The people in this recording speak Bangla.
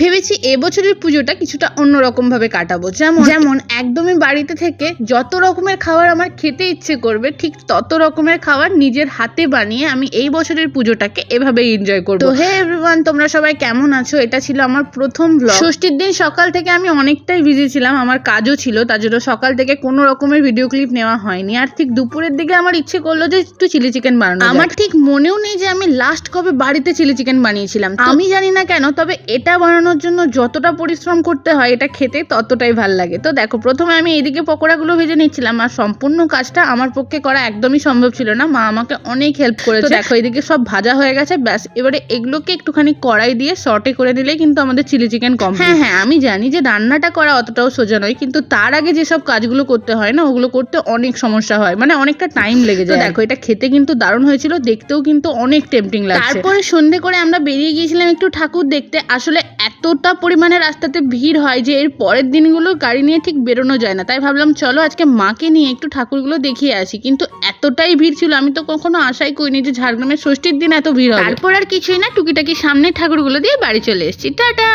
ভেবেছি এবছরের পুজোটা কিছুটা অন্যরকম ভাবে কাটাবো। যেমন যেমন? একদমই বাড়িতে থেকে যত রকমের খাবার আমার খেতে ইচ্ছে করবে ঠিক তত রকমের খাবার নিজের হাতে বানিয়ে আমি এই বছরের পুজোটাকে এভাবে এনজয় করব। তো হে এভরিওয়ান তোমরা সবাই কেমন আছো? এটা ছিল আমার প্রথম ব্লগ ষষ্ঠীর দিন সকাল থেকে আমি অনেকটাই বিজি ছিলাম আমার কাজও ছিল তার জন্য সকাল থেকে কোনো রকমের ভিডিও ক্লিপ নেওয়া হয়নি। আর ঠিক দুপুরের দিকে আমার ইচ্ছে করল যে একটু চিলি চিকেন বানানো আমার ঠিক মনেও নেই যে আমি লাস্ট কবে বাড়িতে চিলি চিকেন বানিয়েছিলাম। আমি জানি না কেন তবে এটা বানানোর জন্য যতটা পরিশ্রম করতে হয় এটা খেতে ততটাই ভালো লাগে। তো দেখো প্রথমে আমি এদিকে পকোড়াগুলো ভেজে নিচ্ছিলাম আর সম্পূর্ণ কাজটা আমার পক্ষে করা একদমই সম্ভব ছিল না। মা আমাকে অনেক হেল্প করেছে। দেখো এদিকে সব ভাজা হয়ে গেছে ব্যাস। এবারে এগুলোকে একটুখানি কড়াই দিয়ে শর্টে করে দিলেই কিন্তু আমাদের চিলি চিকেন কম হ্যাঁ হ্যাঁ আমি জানি যে রান্নাটা করা অতটাও সোজা নয় কিন্তু তার আগে যেসব কাজগুলো করতে হয় না ওগুলো করতে অনেক সমস্যা হয়। মানে অনেকটা টাইম লেগে যায়। দেখো এটা খেতে কিন্তু দারুণ হয়েছিল দেখতেও কিন্তু অনেক টেম্পটিং লাগছে। তারপরে সন্ধে করে আমরা বেরিয়ে গিয়েছিলাম একটু ঠাকুর দেখতে। আসলে এতটা পরিমাণে রাস্তাতে ভিড় হয় যে এর পরের দিনগুলো গাড়ি নিয়ে ঠিক বেরোনো যায় না। তাই ভাবলাম, চলো আজকে মাকে নিয়ে একটু ঠাকুরগুলো দেখিয়ে আসি। কিন্তু এতটাই ভিড় ছিল, আমি তো কখনো আশাই করিনি যে ঝাড়গ্রামের ষষ্ঠীর দিন এত ভিড় হয় তারপর আর কিছুই না, টুকিটাকি সামনে ঠাকুরগুলো দিয়ে বাড়ি চলে এসেছি। টাটা!